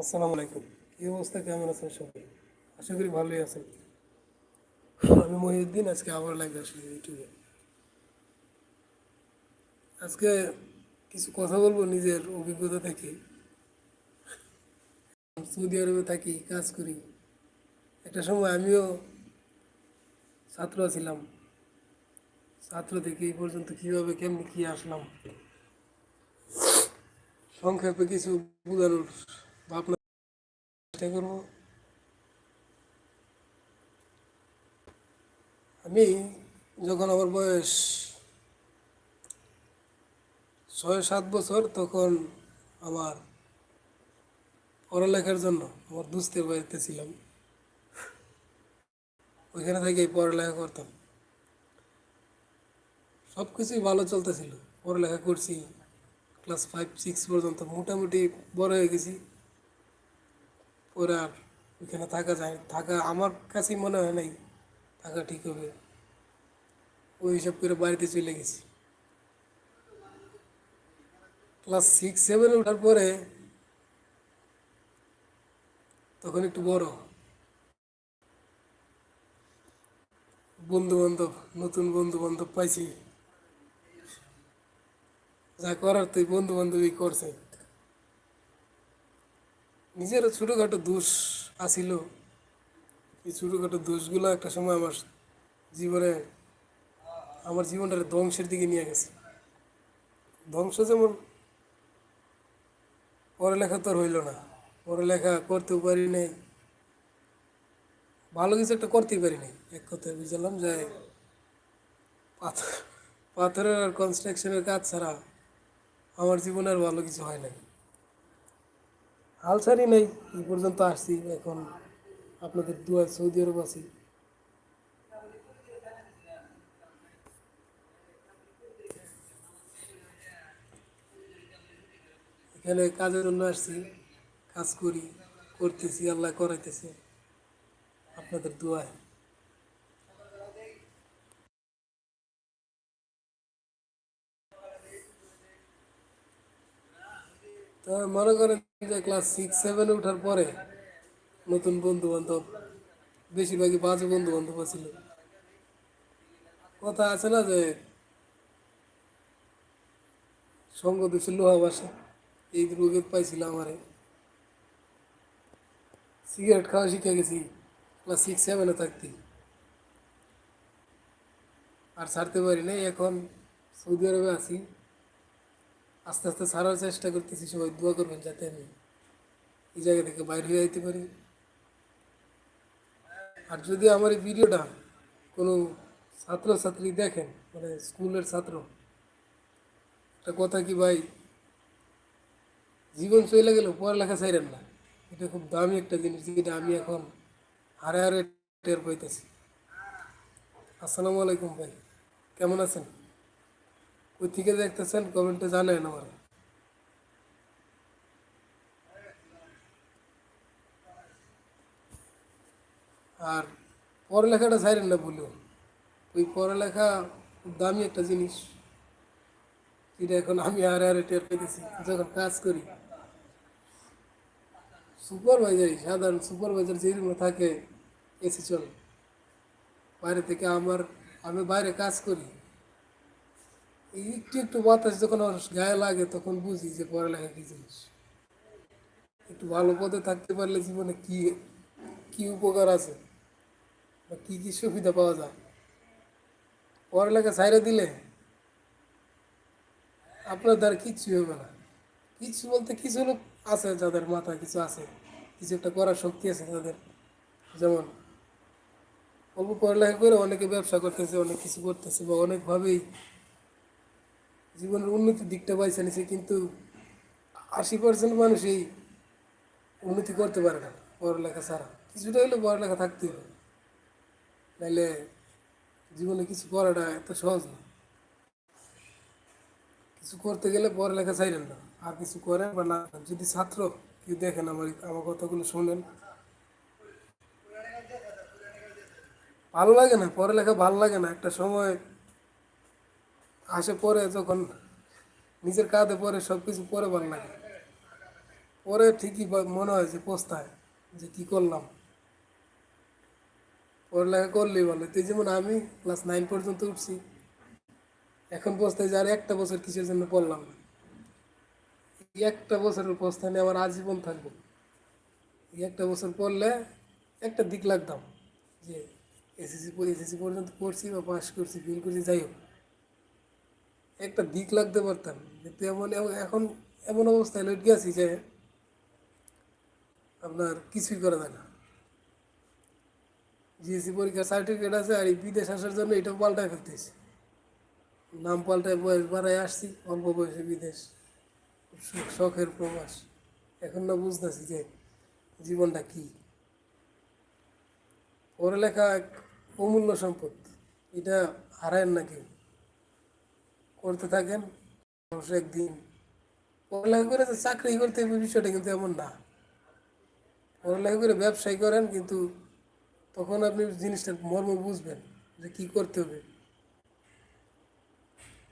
আসসালামু আলাইকুম। কি অবস্থা? কেমন আছেন সবাই? আশা করি ভালোই আছেন। আমি মহিউদ্দিন, আজকে আবার লাইভ আসলে ইউটিউবে। আজকে কিছু কথা বলব নিজের অভিজ্ঞতা থেকে। সৌদি আরবে থাকি, কাজ করি। একটা সময় আমিও ছাত্র ছিলাম। ছাত্র থেকে এই পর্যন্ত কীভাবে, কেমনি কী আসলাম? সংক্ষেপে কিছু বোঝানোর করব। আমি যখন আমার বয়স ছয়, সাত বছর, তখন আমার পড়ালেখার জন্য আমার দুস্তের বাড়িতে ছিলাম। ওইখানে থেকে পড়ালেখা করতাম। সব কিছুই ভালো চলতেছিল। পড়ালেখা করছি ক্লাস ফাইভ সিক্স পর্যন্ত মোটামুটি বড় হয়ে গেছি। পরে আর ওইখানে থাকা যায়, থাকা আমার কাছেই মনে হয় নাই, থাকা ঠিক হবে। ওই হিসাব করে বাড়িতে চলে গেছি। ক্লাস সিক্স সেভেনে ওঠার পরে তখন একটু বড়। বন্ধু বান্ধব নতুন বন্ধু বান্ধব পাইছি। যা করার তুই বন্ধু বান্ধবী করছে। নিজের ছোটোখাটো দোষ আসিল এই ছোটোখাটো দোষগুলো একটা সময় আমার জীবনে, আমার জীবনটাকে ধ্বংসের দিকে নিয়ে গেছে। ধ্বংস যেমন পড়ালেখা তো হইল না। পড়ালেখা করতেও পারি নাই। ভালো কিছু একটা করতেই পারি নাই। এক কথায় বুঝলাম যে পাথর পাথরের আর কনস্ট্রাকশনের কাজ ছাড়া আমার জীবনে আর ভালো কিছু হয় নাই। হাল ছাড়ি নাই, এই পর্যন্ত আসছি, এখন আপনাদের দুয়ার সৌদি আরব আছি। এখানে কাজের জন্য আসছি, কাজ করি, করতেছি, আল্লাহ করাইতেছি, আপনাদের দোয়ায়। মনে করেন যে ক্লাস সিক্স সেভেনে ওঠার পরে নতুন বন্ধু বান্ধব বেশিরভাগই বাজে বন্ধু বান্ধব ছিল কথা আছে না যে সঙ্গ দোষে লোহা বাসে, এই রোগে পাইছিল আমারে। সিগারেট খাওয়া শিখে গেছি ক্লাস সিক্স সেভেনে থাকতে। আর ছাড়তে পারি নাই, এখন সৌদি আরবে আছি। আস্তে আস্তে ছাড়ার চেষ্টা করতেছি, সবাই দোয়া করবেন যাতে আমি এই জায়গা থেকে বাইর হয়ে যেতে পারি। আর যদি আমার এই ভিডিওটা কোনো ছাত্রছাত্রী দেখেন মানে স্কুলের ছাত্র, একটা কথা কি ভাই, জীবন চলে গেলেও পড়ালেখা চাইলেন না। এটা খুব দামি একটা জিনিস যেটা আমি এখন হারে হারে টের পাইতেছি। আসসালামু আলাইকুম ভাই, কেমন আছেন? ওই থেকে দেখতেছেন কমেন্টে জানান আমার। আর পড়ালেখাটা ছাইরেন না বলেও ওই পড়ালেখা দামি একটা জিনিস, যেটা এখন আমি আরে আরে টের পেতেছি যখন কাজ করি। সুপারভাইজারই, সাধারণ সুপারভাইজার যে রুমে থাকে, এসি চলে। বাইরে থেকে আমার, আমি বাইরে কাজ করি একটু একটু বাতাস যখন আমার গায়ে লাগে তখন বুঝি যে পড়ালেখা কী জিনিস। একটু ভালো পদে থাকতে পারলে জীবনে কি কি উপকার আছে? বা কী কী সুবিধা পাওয়া যায়? পড়ালেখা ছাইরে দিলে আপনার দ্বারা কিচ্ছুই হবে না। কিছু বলতে কিছু লোক আছে যাদের মাথা কিছু আছে, কিছু একটা করার শক্তি আছে তাদের। যেমন, অল্প পড়ালেখা করে অনেকে ব্যবসা করতেছে, অনেক কিছু করতেছে বা অনেকভাবেই জীবনের উন্নতির দিকটা পাইছে নিছে, কিন্তু আশি পার্সেন্ট মানুষ এই উন্নতি করতে পারে না পড়ালেখা ছাড়া। কিছুটা হলেও পড়ালেখা থাকতে হবে। নাইলে জীবনে কিছু করাটা এত সহজ না। কিছু করতে গেলে পড়ালেখা চাইলেন না। আর কিছু করেন বা না যদি ছাত্র, কেউ দেখেন আমার আমার কথাগুলো শোনেন। ভালো লাগে না, পড়ালেখা ভালো লাগে না। একটা সময় আসে পরে যখন নিজের কাঁধে পরে সব কিছু পরে ভালো লাগে পরে ঠিকই মনে হয় যে পোস্তায় যে কি করলাম। পড়ালেখা করলেই ভালো তুই যেমন আমি ক্লাস নাইন পর্যন্ত উঠছি, এখন পোস্তায় যে আর একটা বছর কিসের জন্য পড়লাম না? একটা বছরের পোস্তায় আমার আজীবন থাকব। একটা বছর পড়লে একটা দিক লাগতাম যে এসএসসি এসএসসি পর্যন্ত পড়ছি বা পাস করছি, ফিল করছি, যাই হোক। একটা দিক লাগতে পারতাম। কিন্তু এমন এখন এমন অবস্থায় লট গেছি যে আপনার কিছুই করা যায় না। জিএসসি পরীক্ষার সার্টিফিকেট আছে আর এই বিদেশ আসার জন্য এটাও পাল্টায় ফেলতেছি। নাম পাল্টায় বয়স বাড়ায় আসছি, অল্প বয়সে বিদেশ। শখের প্রবাস। এখন না বুঝতেছি যে জীবনটা কি। পড়ালেখা এক অমূল্য সম্পদ। এটা হারায়েন না কেউ। করতে থাকেন একদিন পড়ালেখা করে তো চাকরি করতে হবে, বিষয়টা কিন্তু এমন না। পড়ালেখা করে ব্যবসায় করেন, কিন্তু তখন আপনি জিনিসটার মর্ম বুঝবেন যে কি করতে হবে।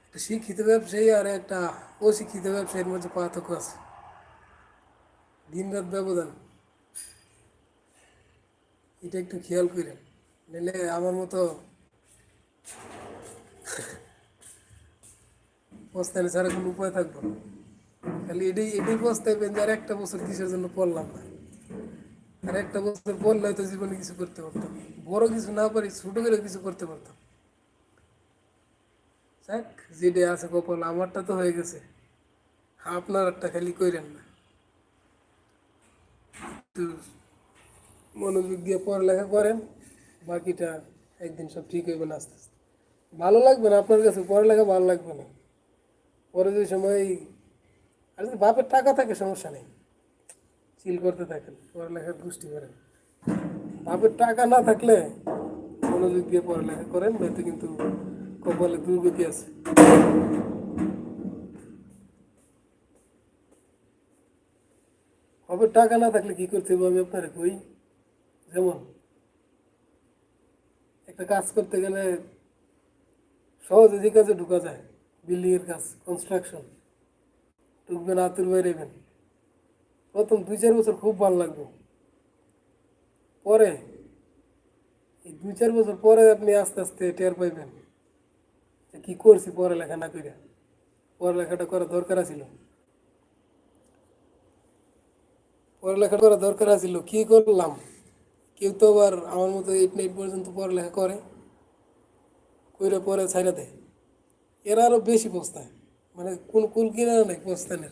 একটা শিক্ষিত ব্যবসায়ী আর একটা অশিক্ষিত ব্যবসায়ীর মধ্যে পার্থক্য আছে। দিন রাত ব্যবধান। এটা একটু খেয়াল করেন, নাহলে আমার মতো পস্তানে ছাড়া কোনো উপায় থাকব না। খালি এটাই এটাই পস্তাইবেন যে আর একটা বছর কিসের জন্য পড়লাম না। আর একটা বছর পড়লে হয়তো জীবনে কিছু করতে পারতাম। বড় কিছু না পারি, ছোট করে কিছু করতে পারতাম। যাক যেটা আছে কপাল, আমারটা তো হয়ে গেছে। আপনারটা খালি কইরেন না। একটু মনোযোগ দিয়ে পড়ালেখা করেন, বাকিটা একদিন সব ঠিক হইবে না আস্তে আস্তে। ভালো লাগবে না আপনার কাছে? পড়ালেখা ভালো লাগবে না? পরে যে সময় আর যদি বাপের টাকা থাকে, সমস্যা নেই। চিল করতে থাকেন, পড়ালেখার গোষ্ঠী করেন। বাপের টাকা না থাকলে মনোযোগ দিয়ে পড়ালেখা করেন, নয়তো কিন্তু কপালে দুর্গতি আছে। বাপের টাকা না থাকলে কি করতে হবে আমি আপনারে কই? যেমন একটা কাজ করতে গেলে সহজে যে কাজে ঢুকা যায় বিল্ডিংয়ের কাজ কনস্ট্রাকশন ঢুকবেন আতুর বেরোবেন প্রথম দুই চার বছর খুব ভালো লাগবে। পরে, এই দুই চার বছর পরে আপনি আস্তে আস্তে টের পাইবেন যে কী করছি পড়ালেখা না করে পড়ালেখাটা করা দরকার ছিল পড়ালেখা করা দরকার ছিল কী করলাম? কেউ তো আবার আমার মতো এইট নাইট পর্যন্ত পড়ালেখা করে, কইরে পরে ছাইরা দেয়। এরা আরও বেশি পস্তায়। মানে কোন কুল কিনা নাই পস্তানের।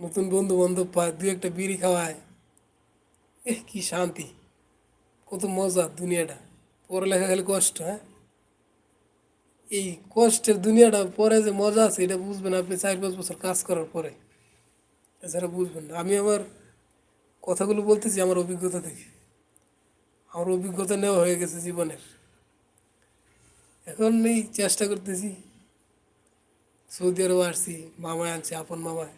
নতুন বন্ধু বান্ধব পায়, দুই একটা বিড়ি খাওয়ায়। এহ, কি শান্তি। কত মজা দুনিয়াটা। পড়ালেখা খালি কষ্ট হ্যাঁ? এই কষ্টের দুনিয়াটা, পরে যে মজা আছে, এটা বুঝবেন আপনি চার পাঁচ বছর কাজ করার পরে। এছাড়া বুঝবেন আমি আমার কথাগুলো বলতেছি, আমার অভিজ্ঞতা থেকে। আমার অভিজ্ঞতা নেওয়া হয়ে গেছে জীবনের। এখন এই চেষ্টা করতেছি। সৌদি আরব আসছি, মামায় আনছে, আপন মামায়।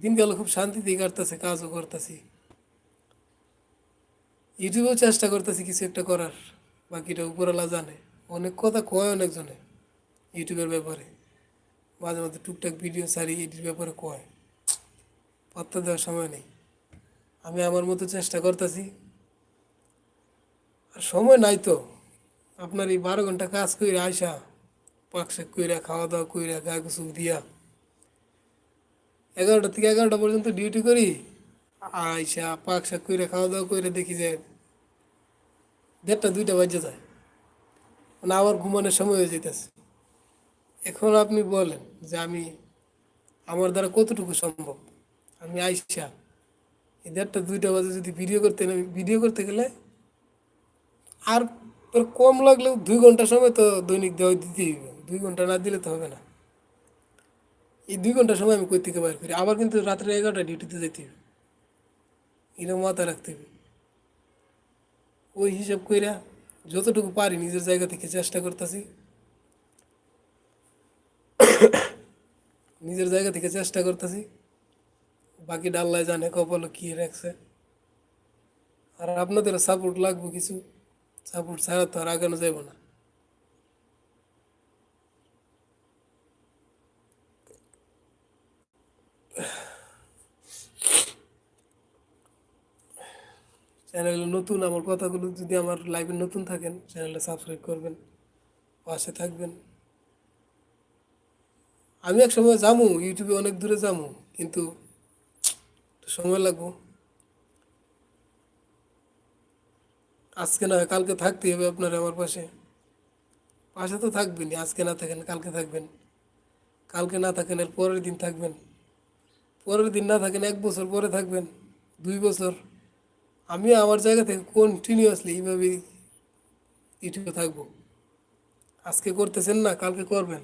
দিনকাল খুব শান্তিতেই কাটতেছে, কাজও করতেছি। ইউটিউবেও চেষ্টা করতেছি কিছু একটা করার, বাকিটা উপরওয়ালা জানে। অনেক কথা কয় অনেকজনে ইউটিউবের ব্যাপারে। মাঝে মাঝে টুকটাক ভিডিও সারি এটির ব্যাপারে কয়। পাত্তা দেওয়ার সময় নেই। আমি আমার মতো চেষ্টা করতেছি। সময় নাই তো। আপনার এই বারো ঘণ্টা কাজ করে আইসা, পাক শাক কইরা খাওয়া দাওয়া কইরা, গা গোসল দিয়া। এগারোটা থেকে এগারোটা পর্যন্ত ডিউটি করি, আইসা পাক শাক কইরা খাওয়া দাওয়া করে দেখি যে দেড়টা, দুইটা বাজে যায়। মানে আবার ঘুমানোর সময় হয়ে যেতেছে এখন আপনি বলেন যে আমি, আমার দ্বারা কতটুকু সম্ভব? আমি আইসা, এই দেড়টা, দুইটা বাজে যদি ভিডিও করতে ভিডিও করতে গেলে আর কম লাগলেও দুই ঘণ্টা সময় তো দৈনিক দেওয়া দিতেই হবে। দুই ঘণ্টা না দিলে তো হবে না। এই দুই ঘণ্টা সময় আমি কই থেকে করি। আবার কিন্তু রাত্রে এগারোটা ডিউটিতে যেতে হবে। এটা মাথায় রাখতে হবে। ওই হিসাব কইরা যতটুকু পারি নিজের জায়গা থেকে চেষ্টা করতেছি। নিজের জায়গা থেকে চেষ্টা করতেছি। বাকি ডাল্লায় জানে কপালে কী রাখছে। আর আপনাদেরও সাপোর্ট লাগবে কিছু। সাপোর্ট ছাড়া তো আর আগানো যাইব না। চ্যানেলে নতুন আমার কথাগুলো যদি আমার লাইভে নতুন থাকেন চ্যানেলে সাবস্ক্রাইব করবেন, পাশে থাকবেন। আমি এক সময় যাব ইউটিউবে অনেক দূরে যাব, কিন্তু সময় লাগবো। আজকে না কালকে থাকতে হবে আপনার আমার পাশে। পাশে তো থাকবেনই, আজকে না থাকেন, কালকে থাকবেন। কালকে না থাকেন, এর পরের দিন থাকবেন। পরের দিন না থাকেন, এক বছর পরে থাকবেন, দুই বছর। আমি আমার জায়গা থেকে কন্টিনিউয়াসলি এইভাবে ইউটিউবে থাকব। আজকে করতেছেন না, কালকে করবেন।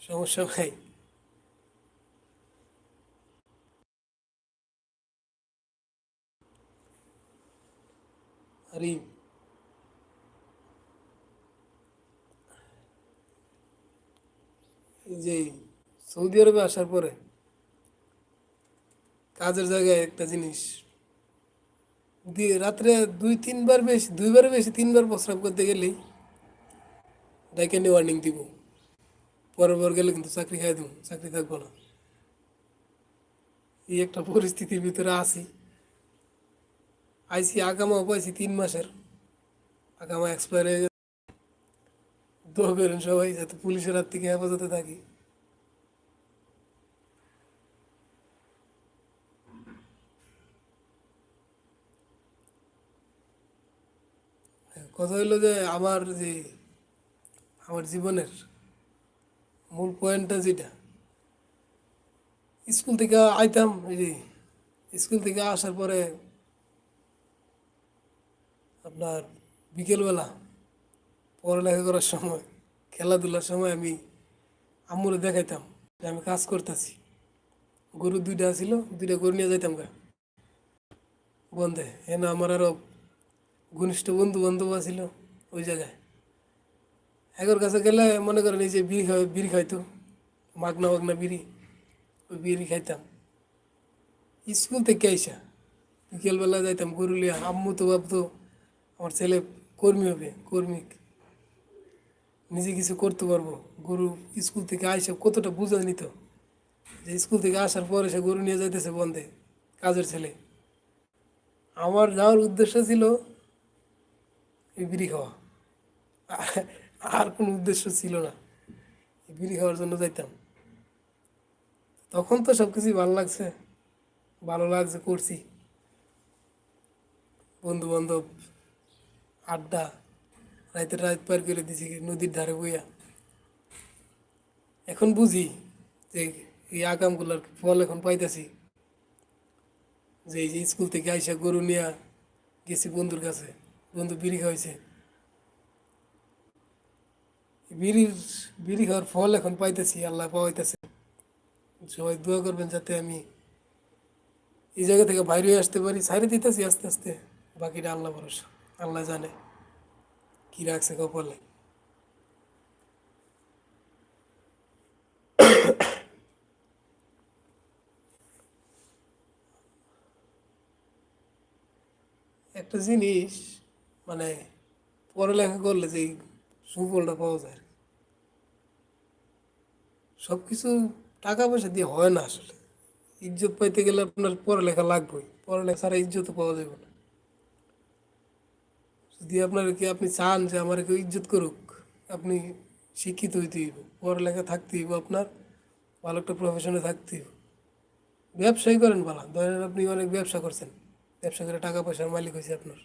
সমস্যা নাই। এই যে সৌদি আরবে আসার পরে কাজের জায়গায় একটা জিনিস। দিয়ে রাত্রে দুই, তিনবার বেশি, দুইবার বেশি, তিনবার প্রস্রাব করতে গেলেই ডাইকে নিয়ে ওয়ার্নিং দিব। পরের বার গেলে কিন্তু চাকরি খাই দেবো, চাকরি থাকব না। এই একটা পরিস্থিতির ভিতরে আছি। আইসি আগামাও পাইছি তিন মাসের। আগামা এক্সপায়ার হয়ে গেছে। দোয়া করেন সবাই, যাতে পুলিশের হাত থেকে হেফাজতে থাকি। কথা হইল যে আমার যে, আমার জীবনের মূল পয়েন্টটা যেটা, স্কুল থেকে আইতাম, এই যে, স্কুল থেকে আসার পরে আপনার বিকেলবেলা পড়ালেখা করার সময়, খেলাধুলার সময় আমি আম্মুরে দেখাইতাম যে আমি কাজ করতেছি। গরু দুইটা ছিল, দুইটা গরু নিয়ে যাইতাম গা। বন্ধে এনে আমার আরও ঘনিষ্ঠ বন্ধু বান্ধব ছিল ওই জায়গায়। এগোর কাছে গেলে মনে করেন এই যে বিড়ি খাই বিড়ি খাইতো, মাগনা মাগনা বিড়ি, ওই বিড়ি খাইতাম। স্কুল থেকে আইসা বিকেলবেলা যাইতাম গরু গরুলিয়া আম্মু তো ভাবতো আমার ছেলে কর্মী হবে, কর্মী। নিজে কিছু করতে পারব। গরু স্কুল থেকে আইসা কতটা বুঝা নিত যে স্কুল থেকে আসার পরে সে গরু নিয়ে যাইতেছে বন্ধে, কাজের ছেলে। আমার যাওয়ার উদ্দেশ্য ছিল এই বিড়ি খাওয়া। আর- কোনো উদ্দেশ্য ছিল না। বিড়ি খাওয়ার জন্য যাইতাম। তখন তো সব কিছুই ভালো লাগছে ভালো লাগছে, করছি। বন্ধু বান্ধব আড্ডা রাইতে রাত পার করে দিছি নদীর ধারে বইয়া। এখন বুঝি যে এই আগামগুলোর ফল এখন পাইতেছি। যে এই যে স্কুল থেকে আইসা গরু নিয়ে গেছি বন্ধুর কাছে, বন্ধু বিড়ি খাওয়াইছে। বিড়ির, বিড়ি খাওয়ার ফল এখন পাইতেছি, আল্লাহ পাওয়াইতেছে। সবাই দোয়া করবেন যাতে আমি এই জায়গা থেকে বাইরে আসতে পারি সাইরে দিতেছি আস্তে আস্তে, বাকিটা আল্লাহ ভরসা। আল্লাহ জানে। কি রাখছে কপালে? একটা জিনিস মানে পড়ালেখা করলে যে সুফলটা পাওয়া যায় সব কিছু টাকা পয়সা দিয়ে হয় না আসলে। ইজ্জত পাইতে গেলে আপনার পড়ালেখা লাগবেই। পড়ালেখা ছাড়া ইজ্জত পাওয়া যাবে না। যদি আপনার কি আপনি চান যে আমার কেউ ইজ্জত করুক, আপনি শিক্ষিত হইতে পড়ালেখা থাকতে হইব আপনার, ভালো একটা প্রফেশনে থাকতে হইব। ব্যবসাই করেন ভালো ধরেন আপনি অনেক ব্যবসা করছেন, ব্যবসা করে টাকা পয়সার মালিক হয়েছে আপনার।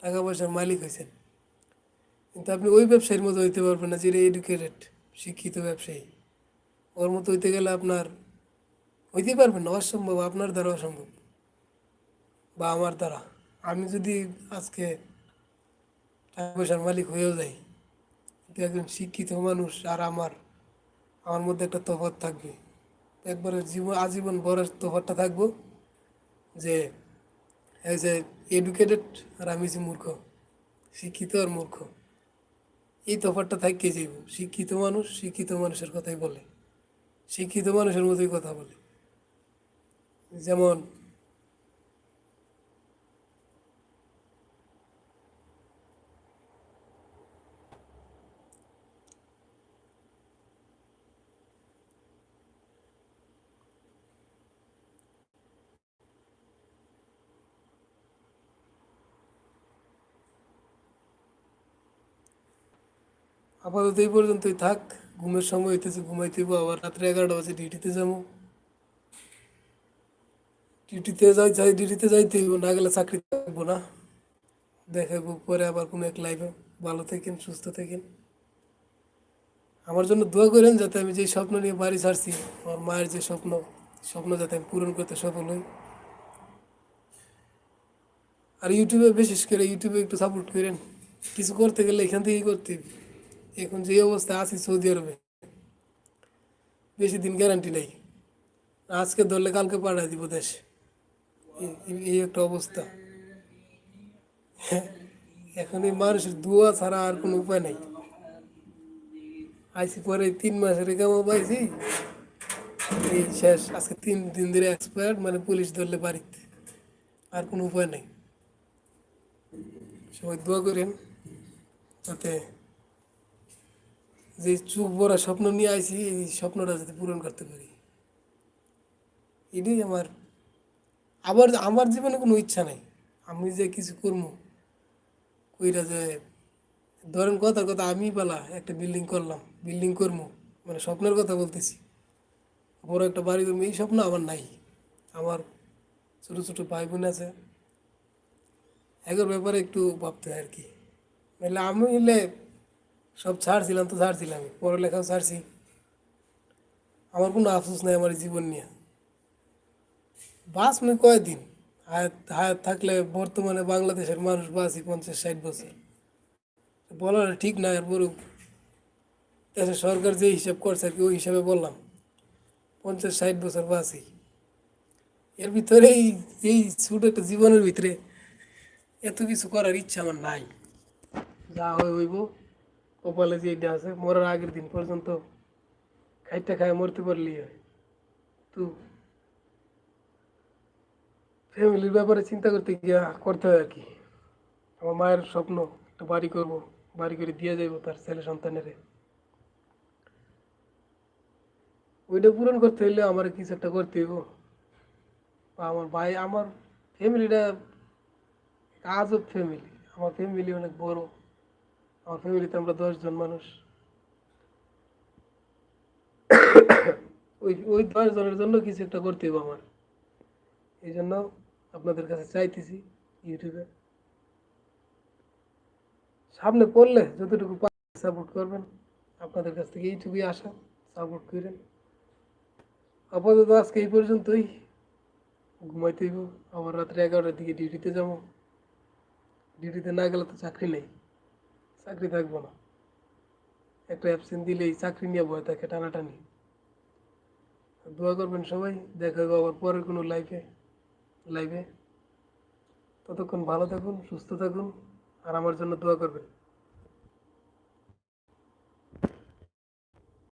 টাকা পয়সার মালিক হয়েছেন কিন্তু আপনি ওই ব্যবসায়ীর মতো হইতে পারবেন না যেটা এডুকেটেড শিক্ষিত ব্যবসায়ী। ওর মতো হইতে গেলে আপনার হইতে পারবেন না, অসম্ভব, আপনার দ্বারা অসম্ভব। বা আমার দ্বারা। আমি যদি আজকে টাকা পয়সার মালিক হয়েও যাই, কিন্তু একজন শিক্ষিত মানুষ আর আমার আমার মধ্যে একটা তফাৎ থাকবে। একবারে জীবন, আজীবন বড় তফাৎটা থাকব যে, এই যে এডুকেটেড আর আমি যে মূর্খ, শিক্ষিত আর মূর্খ, এই তফাৎটা থাকতে যাইব শিক্ষিত মানুষ শিক্ষিত মানুষের কথাই বলে। শিক্ষিত মানুষের মতোই কথা বলে। যেমন আপাতত এই পর্যন্তই থাক। ঘুমের সময় হইতেছে ঘুমাইতে হইবো, আবার রাত্রে এগারোটা বাজে ডিউটিতে যাব। ডিউটিতে যাই যাই ডিউটিতে যাইতে হইব না গেলে চাকরি থাকব না। দেখাবো পরে আবার কোনো এক লাইফে ভালো থাকেন সুস্থ থাকেন। আমার জন্য দোয়া করেন যাতে আমি যে স্বপ্ন নিয়ে বাড়ি ছাড়ছি আমার মায়ের যে স্বপ্ন স্বপ্ন যাতে আমি পূরণ করতে সফল হই। আর ইউটিউবে বিশেষ করে ইউটিউবে একটু সাপোর্ট করেন। কিছু করতে গেলে এখান থেকেই করতে। এখন যে অবস্থা আছি সৌদি আরবে, বেশি দিন গ্যারান্টি নেই। আজকে ধরলে কালকে পাঠাই দিব দেশে। এই- একটা অবস্থা। এখন এই মানুষের দোয়া ছাড়া আর কোনো উপায় নেই। আইসি পরে তিন মাসের কেমন পাইছি। এই শেষ, আজকে তিন দিন ধরে এক্সপায়ার্ড মানে পুলিশ ধরলে বাড়িতে। আর কোনো উপায় নেই। সবাই দোয়া করেন, যাতে যে চোখ বড় স্বপ্ন নিয়ে আইছি, এই স্বপ্নটা যাতে পূরণ করতে পারি। এটাই আমার আবার আমার জীবনে কোনো ইচ্ছা নাই। আমি যে কিছু করব, কইরা যে, ধরেন কথার কথা, আমি পালা একটা বিল্ডিং করলাম বিল্ডিং করব মানে স্বপ্নের কথা বলতেছি। বড় একটা বাড়ি করব, এই স্বপ্ন আমার নাই। আমার ছোটো ছোটো ভাই বোন আছে। এগোর ব্যাপারে একটু ভাবতে হয় আর কি। নাহলে আমি হলে সব ছাড়ছিলাম তো ছাড়ছিলাম। পড়ালেখাও ছাড়ছি। আমার কোনো আফসোস নাই আমার জীবন নিয়ে। বাস মানে কয়দিন? হায়াত হায়াত থাকলে বর্তমানে বাংলাদেশের মানুষ বাঁচি পঞ্চাশ, ষাট বছর। বলার ঠিক না বড় দেশের সরকার যে হিসাব করছে আর কি, ওই হিসাবে বললাম। পঞ্চাশ, ষাট বছর বাঁচি। এর ভিতরে এই এই ছোট একটা জীবনের ভিতরে এত কিছু করার ইচ্ছা আমার নাই। যা হইব। কপালে যে এটা আছে, মরার আগের দিন পর্যন্ত খাইতে খায় মরতে পারলি তো ফ্যামিলির ব্যাপারে চিন্তা করতে গিয়া করতে হয় আর কি। আমার মায়ের স্বপ্ন, একটা বাড়ি করব, বাড়ি করে দিয়ে যাইব তার ছেলে সন্তানের। ওইটা পূরণ করতে হইলে আমার কিছু একটা করতে হইব। বা আমার ভাই, আমার ফ্যামিলিটা আজব ফ্যামিলি। আমার ফ্যামিলি অনেক বড়। আমার ফ্যামিলিতে আমরা দশজন মানুষ। ওই ওই দশ জনের জন্য কিছু একটা করতে হবে আমার। এই জন্য আপনাদের কাছে চাইতেছি ইউটিউবে। সামনে পড়লে যতটুকু সাপোর্ট করবেন। আপনাদের কাছ থেকে এইটুকুই আশা সাপোর্ট করেন। আপাতত আজকে এই পর্যন্তই। ঘুমাইতে হইব। আবার রাত্রে এগারোটার দিকে ডিউটিতে যাব। ডিউটিতে না গেলে তো চাকরি নেই। চাকরি থাকব না। একটা অ্যাবসেন্ট দিলেই চাকরি নিয়ে ভয় থাকে টানাটানি। দোয়া করবেন সবাই, দেখা হবে আবার পরের কোনো লাইফে লাইফে ততক্ষণ ভালো থাকুন, সুস্থ থাকুন, আর আমার জন্য দোয়া করবেন।